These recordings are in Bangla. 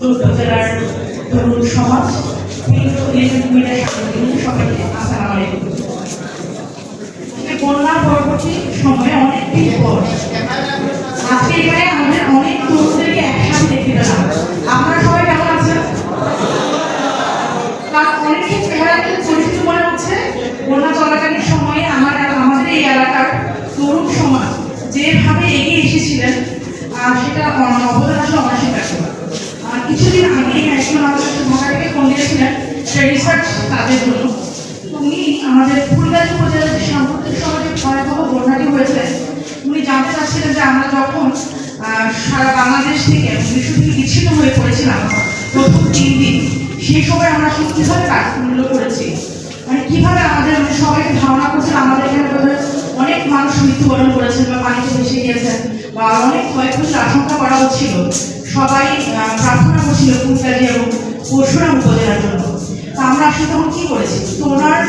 উপজেলার তরুণ সমাজ পরবর্তী সময়ে অনেক দেখতে পেলাম আপনারা সবাই কেমন আছেন অনেকে চেহারা পরিচিত মনে হচ্ছে বন্যা চলাকালীন সময়ে আমার আমাদের এই এলাকার তরুণ সমাজ যেভাবে এগিয়ে এসেছিলেন সেটা অবদান আসলে কিছুদিন আগে আমাদের সাথে ঢাকা থেকে ফোন দিয়েছিলেন রিসার্চ কাজের জন্য। উনি আমাদের ফুলগাছি উপজেলার যে সাম্প্রতিক সময় যে ভয়াবহ বন্যাটি হয়েছে, উনি জানতে চাচ্ছিলেন যে আমরা যখন সারা বাংলাদেশ থেকে বিশ্ব থেকে বিচ্ছিন্ন হয়ে পড়েছিলাম প্রথম তিন দিন, সেই সময় আমরা আসলে কাজগুলো করেছি? মানে কীভাবে আমাদের মানে সবাইকে ধারণা করছিল আমাদের এখানে অনেক মানুষ মৃত্যুবরণ করেছেন বা পানিতে ভেসে গিয়েছেন বা অনেক ক্ষয়ক্ষতির আশঙ্কা করা হচ্ছিল। সবাই প্রার্থনা করছিল ফুলকাজি এবং পরশুরাম উপজেলার জন্য। তা আমরা আসলে তখন কি করেছি? তো ওনার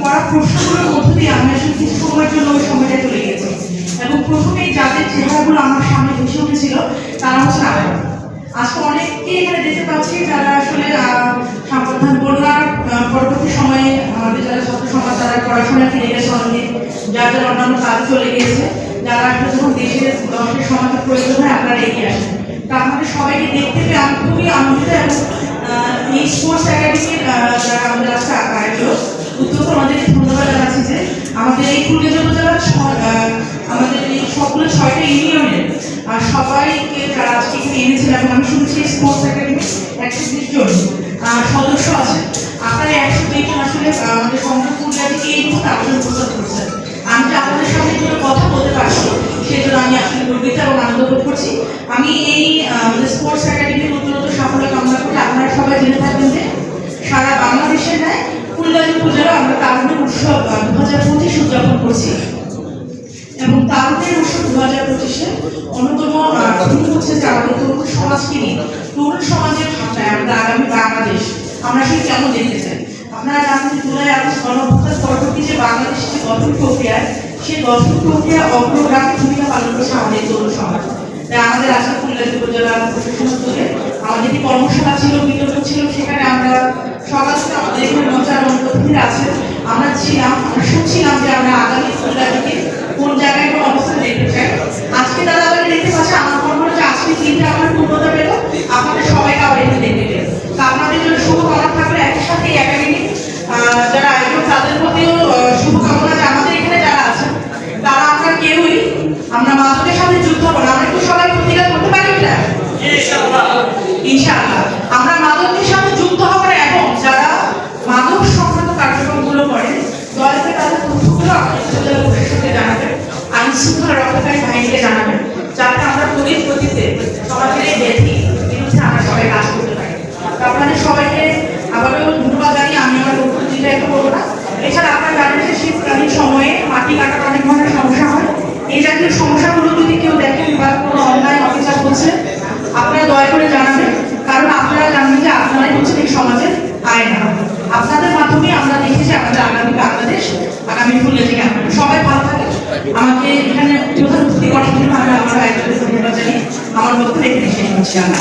করা প্রশ্নগুলোর মধ্য দিয়ে আমি আসলে কিছু সময়ের জন্য ওই সময়টা চলে গেছি এবং প্রথমে যাদের চেহারাগুলো আমার সামনে ভেসে উঠেছিল তারা হচ্ছে আবার আজকে অনেককে এখানে দেখতে পাচ্ছি যারা আসলে আহ, সাম্প্রদান বন্যার পরবর্তী সময়ে আমাদের যারা ছাত্র সমাজ তারা পড়াশোনা ফিরে গেছে অনেকে যার যার অন্যান্য কাজ চলে গিয়েছে। আসলে দশের এগিয়ে আসেন। আপনাদের সবাইকে দেখতে পেয়ে আমি খুবই আনন্দিত এবং এই স্পোর্টস একাডেমির যারা আমাদের আজকে আয়োজক উদ্যোগ আমাদের ধন্যবাদ জানাচ্ছি যে আমাদের এই ফুলগাজী উপজেলার আমাদের এই সবগুলো ছয়টা ইউনিয়নের, আর সবাইকে যারা আজকে এখানে এনেছিল এবং আমি শুনছি স্পোর্টস একাডেমি একশো বিশ জন সদস্য আছে আপনারা একশো বিশ জন আসলে আমাদের সংখ্যা এই মুহূর্তে আবেদন করছেন আমি গর্বিত এবং আনন্দ বোধ করছি। আমি এই স্পোর্টস একাডেমির নতুন সাফল্য কামনা করি আপনারা সবাই জেনে থাকবেন যে সারা বাংলাদেশে নেয় ফুলগাজী উপজেলা আমরা তারুণের উৎসব দু হাজার পঁচিশ উদযাপন করছি। এবং তারুণের উৎসব দু হাজার পঁচিশে অন্যতম থিম হচ্ছে যে তরুণ সমাজকে নিয়ে। তরুণ সমাজের ভাষায় আমরা আগামী বাংলাদেশ, আমরা সেই কেমন দেখতে চাই? আপনারা জানেন জুলাই আগস্ট গণহত্যার পরবর্তী যে বাংলাদেশ যে গঠন প্রক্রিয়া সেই গঠন প্রক্রিয়া অগ্রগামী ভূমিকা পালন করছে আমাদের তরুণ সমাজ তাই আমাদের আশা ফুলগাজী উপজেলা প্রশাসন আমাদের যে কর্মশালা ছিল বিতর্ক ছিল, সেখানে আমরা সমাজ আমাদের এখানে মঞ্চার অনুপস্থিত আছে। আমরা ছিলাম, আমরা শুনছিলাম যে আমরা আগামী ফুলগাজীকে কোন জায়গায় কোন অবস্থা দেখতে চাই। আজকে তারা আবার দেখতে পাচ্ছে আমার মনে হয় যে আজকে চিন্তা আমার পূর্ণতা পেল আপনাদের সবাইকে আবার এখানে দেখতে পেল তা আপনাদের জন্য শুভকামনা থাকলে একই সাথে এই একাডেমি যারা আয়োজক তাদের প্রতিও আহ, শুভকামনা যে আমাদের এখানে যারা আছেন তারা আমরা কেউই আমরা মাদকের সাথে যুদ্ধ করব না। আমরা একটু সবাই প্রতিকার করতে পারি এটা ইনশাআল্লাহ আমরা মাদকের সাথে যুক্ত হব না এবং যারা মাদক সংক্রান্ত কার্যক্রমগুলো করে দয়াতে তাদের তথ্যগুলো আমাদের উপজেলা প্রশাসনকে জানাবেন আইন শৃঙ্খলা রক্ষাকারী বাহিনীকে জানাবেন যাতে আমরা আপনারা দয়া করে জানাবেন, কারণ আপনারা জানেন যে আপনারাই হচ্ছে এই সমাজের আয়না। আপনাদের মাধ্যমে আমরা দেখেছি আমাদের আগামী বাংলাদেশ আগামী ফুলে থেকে সবাই আমাকে এখানে জন্য আমি আমার বক্তব্য এখানে শেষ আমরা।